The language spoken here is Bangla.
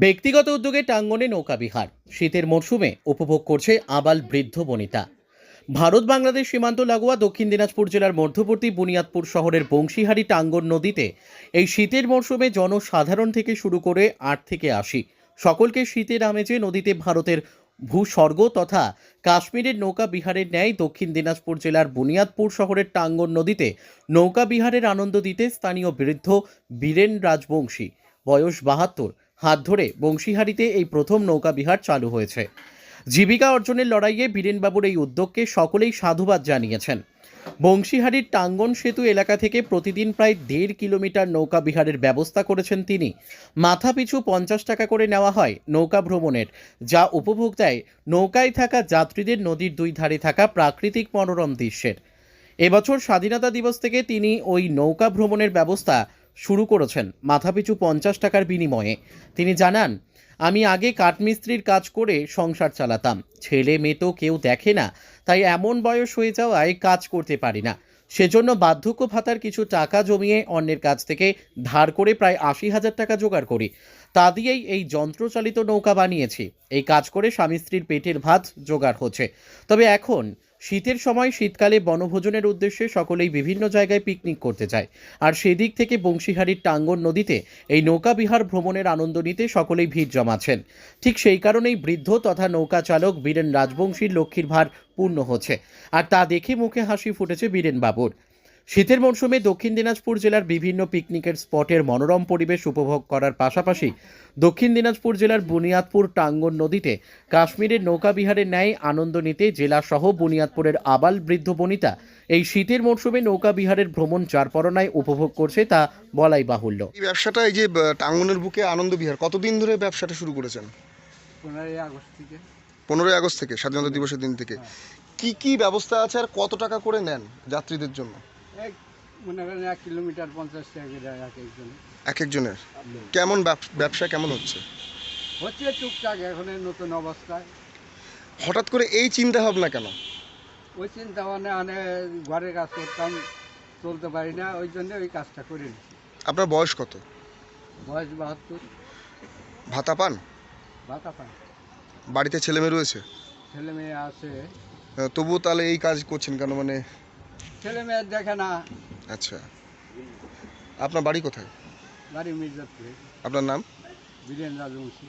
ব্যক্তিগত উদ্যোগে টাঙ্গনে নৌকা বিহার। শীতের মরশুমে উপভোগ করছে আবাল বৃদ্ধ বনিতা। ভারত বাংলাদেশ সীমান্ত লাগোয়া দক্ষিণ দিনাজপুর জেলার মধ্যবর্তী বুনিয়াদপুর শহরের বংশীহারি টাঙ্গন নদীতে এই শীতের মরশুমে জনসাধারণ থেকে শুরু করে আট থেকে আশি। সকলকে শীতের আমেজে নদীতে ভারতের ভূস্বর্গ তথা কাশ্মীরের নৌকা বিহারের ন্যায় দক্ষিণ দিনাজপুর জেলার বুনিয়াদপুর শহরের টাঙ্গন নদীতে নৌকা বিহারের আনন্দ দিতে স্থানীয় বৃদ্ধ বীরেন রাজবংশী। বয়স বাহাত্তর। হাত ধরে বংশীহারিতে এই প্রথম নৌকা বিহার চালু হয়েছে। জীবিকা অর্জনের লড়াইয়ে বীরেনবাবুর এই উদ্যোগকে সকলেই সাধুবাদ জানিয়েছেন। বংশীহারির টাঙ্গন সেতু এলাকা থেকে প্রতিদিন প্রায় দেড় কিলোমিটার নৌকা বিহারের ব্যবস্থা করেছেন তিনি। মাথাপিছু পঞ্চাশ টাকা করে নেওয়া হয় নৌকা ভ্রমণের, যা উপভোগ দেয় নৌকায় থাকা যাত্রীদের নদীর দুই ধারে থাকা প্রাকৃতিক মনোরম দৃশ্যের। এবছর স্বাধীনতা দিবস থেকে তিনি ওই নৌকা ভ্রমণের ব্যবস্থা শুরু করেছেন মাথাপিছু পঞ্চাশ টাকার বিনিময়ে। তিনি জানান, আমি আগে কাঠমিস্ত্রির কাজ করে সংসার চালাতাম। ছেলে মেয়ে তো কেউ দেখে না, তাই এমন বয়স হয়ে যাওয়ায় কাজ করতে পারি না। সেজন্য বার্ধক্য ভাতার কিছু টাকা জমিয়ে অন্যের কাছ থেকে ধার করে প্রায় আশি হাজার টাকা জোগাড় করি। তা দিয়েই এই যন্ত্রচালিত নৌকা বানিয়েছি। এই কাজ করে স্বামী স্ত্রীর পেটের ভাত জোগাড় হচ্ছে। তবে এখন শীতের সময় শীতকালে বনভোজনের উদ্দেশ্যে সকলেই বিভিন্ন জায়গায় পিকনিক করতে যায়। আর সেদিক থেকে বংশীহারির টাঙ্গন নদীতে এই নৌকা বিহার ভ্রমণের আনন্দ নিতে সকলেই ভিড় জমাছেন ঠিক সেই কারণেই বৃদ্ধ তথা নৌকা চালক বীরেন রাজবংশীর লক্ষ্মীর ভার পূর্ণ হচ্ছে। আর তা দেখে মুখে হাসি ফুটেছে বীরেন বাবুর শীতের মরশুমে দক্ষিণ দিনাজপুর জেলার বিভিন্ন পিকনিকের স্পটের মনোরম পরিবেশ উপভোগ করার পাশাপাশি দক্ষিণ দিনাজপুর জেলার বুনিয়াদপুর টাঙ্গন নদীতে কাশ্মীরের নৌকা বিহারের ন্যায় আনন্দ নিতে জেলাসহ বুনিয়াদপুরের আবাল বৃদ্ধ বনিতা এই শীতের মরশুমে নৌকা বিহারের ভ্রমণ চারপরনায় উপভোগ করছে তা বলাই বাহুল্য। এই ব্যবসাটা এই যে টাঙ্গনের বুকে আনন্দ বিহার কতদিন ধরে ব্যবসাটা শুরু করেছেন? পনেরোই আগস্ট থেকে। পনেরোই আগস্ট থেকে স্বাধীনতা দিবসের দিন থেকে। কি কি ব্যবস্থা আছে আর কত টাকা করে নেন যাত্রীদের জন্য? এক মনে করেন এক কিলোমিটার পঞ্চাশ টাকা করে এক একজন। এক একজনের? কেমন ব্যব- ব্যবসা কেমন হচ্ছে? হচ্ছে টুকটাক এখন এই নতুন অবস্থায়। হঠাৎ করে এই চিন্তা ভাবনা কেন? ওই চিন্তা মানে মানে ঘরের কাজ করতাম চলতে পারি না ওই জন্য ওই কাজটা করে আপনার বয়স কত? বয়স বাহাত্তর। ভাতা পান? ভাতা পান বাড়িতে ছেলে মেয়ে রয়েছে? ছেলে মেয়ে আছে। আহ, তবুও তাহলে এই কাজ করছেন কেন? মানে ছেলে মেয়ে দেখে না। আচ্ছা। আপনার বাড়ি কোথায়? বাড়ি মির্জাপুরে। আপনার নাম? বীরেন রাজবংশী।